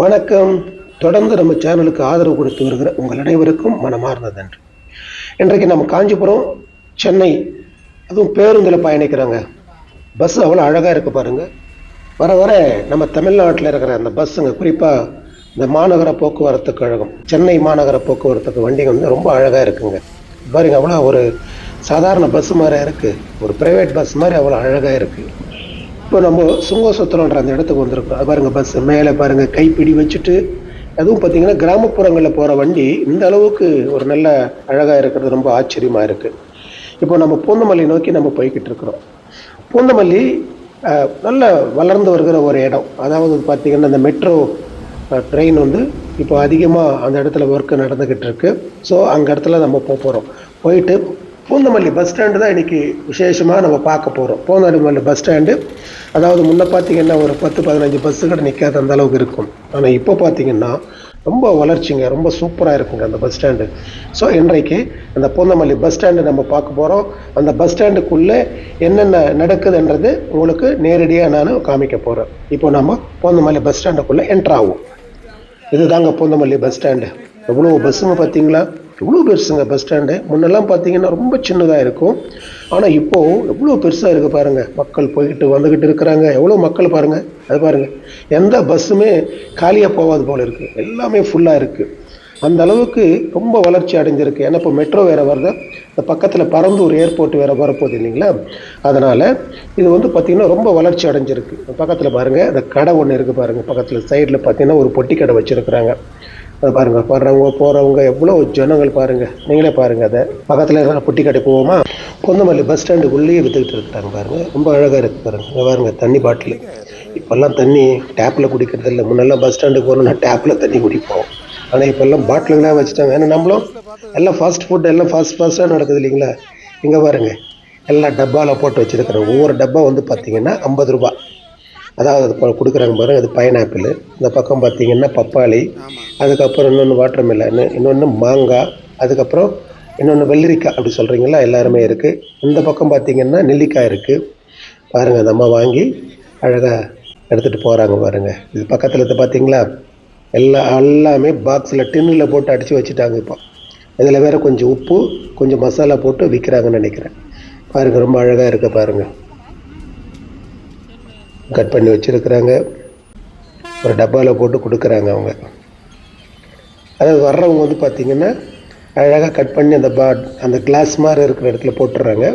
வணக்கம். தொடர்ந்து நம்ம சேனலுக்கு ஆதரவு கொடுத்து வருகிற உங்கள் அனைவருக்கும் மனமார்ந்த நன்றி இன்றைக்கு நம்ம காஞ்சிபுரம் சென்னை அதுவும் பேருந்தில் பயணிக்கிறாங்க. பஸ் அவ்வளோ அழகாக இருக்கு பாருங்கள் வர வர நம்ம தமிழ்நாட்டில் இருக்கிற அந்த பஸ்ஸுங்க குறிப்பாக இந்த மாநகர போக்குவரத்து கழகம் சென்னை மாநகர போக்குவரத்துக்கு வண்டிங்க வந்து ரொம்ப அழகாக இருக்குங்க. பாருங்க அவ்வளோ ஒரு சாதாரண பஸ் மாதிரி இருக்குது ஒரு ப்ரைவேட் பஸ் மாதிரி அவ்வளோ அழகாக இருக்குது இப்போ நம்ம சுங்கோசத்திரன்ற அந்த இடத்துக்கு வந்திருக்கோம். அது பாருங்க பஸ் மேலே பாருங்கள் கைப்பிடி வச்சுட்டு அதுவும் பார்த்தீங்கன்னா கிராமப்புறங்களில் போகிற வண்டி இந்த அளவுக்கு ஒரு நல்ல அழகாக இருக்கிறது ரொம்ப ஆச்சரியமாக இருக்குது இப்போ நம்ம பூந்தமல்லி நோக்கி நம்ம போய்கிட்டு இருக்கிறோம். பூந்தமல்லி நல்ல வளர்ந்து வருகிற ஒரு இடம். அதாவது பார்த்தீங்கன்னா இந்த மெட்ரோ ட்ரெயின் வந்து இப்போ அதிகமாக அந்த இடத்துல ஒர்க் நடந்துக்கிட்டு இருக்கு. ஸோ அந்த இடத்துல நம்ம போக போகிறோம் போயிட்டு பூந்தமல்லி பஸ் ஸ்டாண்டு தான் இன்றைக்கி விசேஷமாக நம்ம பார்க்க போகிறோம் பூந்தமல்லி பஸ் ஸ்டாண்டு அதாவது முன்னே பார்த்திங்கன்னா ஒரு பத்து பதினஞ்சு பஸ்ஸு கூட நிற்காத அந்த அளவுக்கு இருக்கும். ஆனால் இப்போ பார்த்திங்கன்னா ரொம்ப வளர்ச்சிங்க ரொம்ப சூப்பராக இருக்குங்க அந்த பஸ் ஸ்டாண்டு ஸோ இன்றைக்கு அந்த பூந்தமல்லி பஸ் ஸ்டாண்டு நம்ம பார்க்க போகிறோம் அந்த பஸ் ஸ்டாண்டுக்குள்ளே என்னென்ன நடக்குதுன்றது உங்களுக்கு நேரடியாக நான் காமிக்க போகிறேன் இப்போ நம்ம பூந்தமல்லி பஸ் ஸ்டாண்டுக்குள்ளே என்ட்ராகும் இதுதாங்க பூந்தமல்லி பஸ் ஸ்டாண்டு எவ்வளோ பஸ்ஸுங்க பார்த்தீங்களா? எவ்வளோ பெருசுங்க பஸ் ஸ்டாண்டு முன்னெல்லாம் பார்த்தீங்கன்னா ரொம்ப சின்னதாக இருக்கும். ஆனால் இப்போது எவ்வளோ பெருசாக இருக்குது பாருங்கள் மக்கள் போய்கிட்டு வந்துக்கிட்டு இருக்கிறாங்க. எவ்வளோ மக்கள் பாருங்கள் அது பாருங்கள் எந்த பஸ்ஸுமே காலியாக போகாது போல் இருக்குது எல்லாமே ஃபுல்லாக இருக்குது அந்த அளவுக்கு ரொம்ப வளர்ச்சி அடைஞ்சிருக்கு. ஏன்னா இப்போ மெட்ரோ வேறு வருது. இந்த பக்கத்தில் பரந்தூர் ஏர்போர்ட் வேறு வரப்போகுது இல்லைங்களா? அதனால் இது வந்து பார்த்திங்கன்னா ரொம்ப வளர்ச்சி அடைஞ்சிருக்கு. பக்கத்தில் பாருங்கள் இந்த கடை ஒன்று இருக்குது பாருங்கள் பக்கத்தில் சைடில் பார்த்தீங்கன்னா ஒரு பொட்டி கடை வச்சுருக்குறாங்க. பாருங்கள் வர்றவங்க போகிறவங்க எவ்வளோ ஜனங்கள் பாருங்கள் நீங்களே பாருங்கள் அதை. பக்கத்தில் இருக்கிற பொட்டி கடை போவோமா? பொந்தமல்லி பஸ் ஸ்டாண்டுக்குள்ளேயே விற்றுக்கிட்டு இருக்கிறாங்க பாருங்கள் ரொம்ப அழகாக இருக்குது பாருங்கள் இங்க பாருங்கள் தண்ணி பாட்டில். இப்போல்லாம் தண்ணி டேப்பில் குடிக்கிறது இல்லை. முன்னெல்லாம் பஸ் ஸ்டாண்டுக்கு போகணும்னா டேப்பில் தண்ணி குடிப்போம். ஆனால் இப்போல்லாம் பாட்டிலுங்களாக வச்சுட்டாங்க. ஏன்னா நம்மளும் எல்லாம் ஃபாஸ்ட் ஃபுட் எல்லாம் ஃபாஸ்ட் ஃபாஸ்ட்டாக நடக்குது இல்லைங்களா? இங்கே பாருங்கள் எல்லாம் டப்பாவில் போட்டு வச்சுருக்கிறேன் ஒவ்வொரு டப்பா வந்து பார்த்தீங்கன்னா ஐம்பது ரூபா அதாவது அது கொடுக்குறாங்க பாருங்க அது பைனாப்பிள் இந்த பக்கம் பார்த்தீங்கன்னா பப்பாளி. அதுக்கப்புறம் இன்னொன்று வாட்டர் மெலனு இன்னொன்று மாங்காய் அதுக்கப்புறம் இன்னொன்று வெள்ளரிக்காய் அப்படி சொல்கிறீங்களா எல்லாருமே இருக்குது இந்த பக்கம் பார்த்தீங்கன்னா நெல்லிக்காய் இருக்குது பாருங்கள் அந்த அம்மா வாங்கி அழகாக எடுத்துகிட்டு போகிறாங்க பாருங்கள் இது பக்கத்தில் இது பார்த்தீங்களா? எல்லா எல்லாமே பாக்ஸில் டின்னில் போட்டு அடித்து வச்சுட்டாங்க இப்போ. இதில் வேறு கொஞ்சம் உப்பு கொஞ்சம் மசாலா போட்டு விற்கிறாங்கன்னு நினைக்கிறேன். பாருங்கள் ரொம்ப அழகாக இருக்குது பாருங்கள் கட் பண்ணி வச்சுருக்குறாங்க. ஒரு டப்பாவில் போட்டு கொடுக்குறாங்க அவங்க. அதாவது வர்றவங்க வந்து பார்த்திங்கன்னா அழகாக கட் பண்ணி அந்த பா அந்த கிளாஸ் மாதிரி இருக்கிற இடத்துல போட்டுடுறாங்க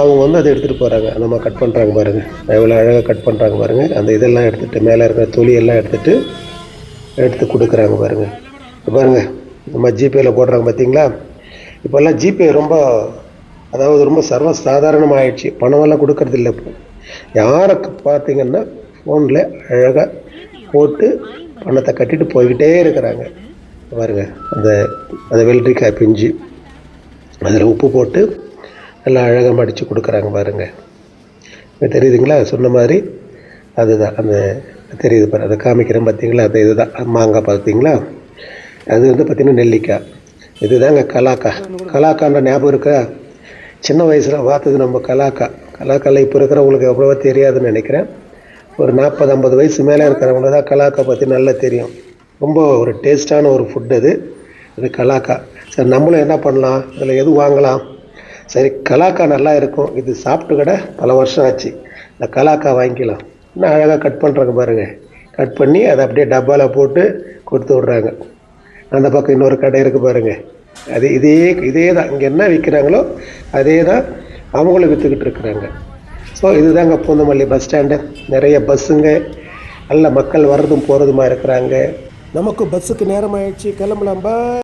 அவங்க வந்து அதை எடுத்துகிட்டு போகிறாங்க அந்த மாதிரி கட் பண்ணுறாங்க பாருங்கள் எவ்வளோ அழகாக கட் பண்ணுறாங்க பாருங்கள் அந்த இதெல்லாம் எடுத்துகிட்டு மேலே இருக்கிற தொழியெல்லாம் எடுத்துகிட்டு எடுத்து கொடுக்குறாங்க பாருங்கள் பாருங்கள் நம்ம ஜிபேயில் போடுறாங்க பார்த்தீங்களா இப்போல்லாம் ஜிபே ரொம்ப அதாவது ரொம்ப சர்வ சாதாரணமாக ஆயிடுச்சு பணமெல்லாம் கொடுக்கறதில்ல. இப்போ யாருக்கு பார்த்தீங்கன்னா ஃபோனில் அழகாக போட்டு பணத்தை கட்டிட்டு போய்கிட்டே இருக்கிறாங்க. பாருங்க அந்த அந்த வெள்ளரிக்காய் பிஞ்சு அதில் உப்பு போட்டு நல்லா அழகாக மடித்து கொடுக்குறாங்க பாருங்க. தெரியுதுங்களா? சொன்ன மாதிரி அதுதான். அந்த தெரியுது பாரு அதை காமிக்கிறேன் பார்த்தீங்களா அது இதுதான். மாங்காய் பார்த்தீங்களா? அது வந்து பார்த்திங்கன்னா நெல்லிக்காய் இதுதாங்க கலாக்கா. கலாக்கான்ற ஞாபகம் இருக்கா? சின்ன வயசில் பார்த்தது நம்ம கலாக்கா. கலாக்கலை இப்போ இருக்கிறவங்களுக்கு எவ்வளவோ தெரியாதுன்னு நினைக்கிறேன். ஒரு நாற்பது ஐம்பது வயசு மேலே இருக்கிறவங்களுக்கு தான் கலாக்கா பற்றி நல்லா தெரியும். ரொம்ப ஒரு டேஸ்ட்டான ஒரு ஃபுட் அது. இது கலாக்கா. சரி நம்மளும் என்ன பண்ணலாம்? இதில் எது வாங்கலாம்? சரி கலாக்கா நல்லா இருக்கும். இது சாப்பிட்டு கூட பல வருஷம் ஆச்சு. இந்த கலாக்கா வாங்கிக்கலாம். இன்னும் அழகாக கட் பண்ணுறாங்க பாருங்கள் கட் பண்ணி அதை அப்படியே டப்பாவில் போட்டு கொடுத்து விட்றாங்க. அந்த பக்கம் இன்னொரு கடை இருக்குது பாருங்க. அது இதே இதே தான். இங்கே என்ன விற்கிறாங்களோ அதே தான் அவங்களும் விற்றுக்கிட்டு இருக்கிறாங்க. ஸோ இதுதாங்க பூந்தமல்லி பஸ் ஸ்டாண்டு நிறைய பஸ்ஸுங்க நல்ல மக்கள் வர்றதும் போகிறதுமா இருக்கிறாங்க. நமக்கு பஸ்ஸுக்கு நேரம் ஆயிடுச்சு கிளம்பலாம்.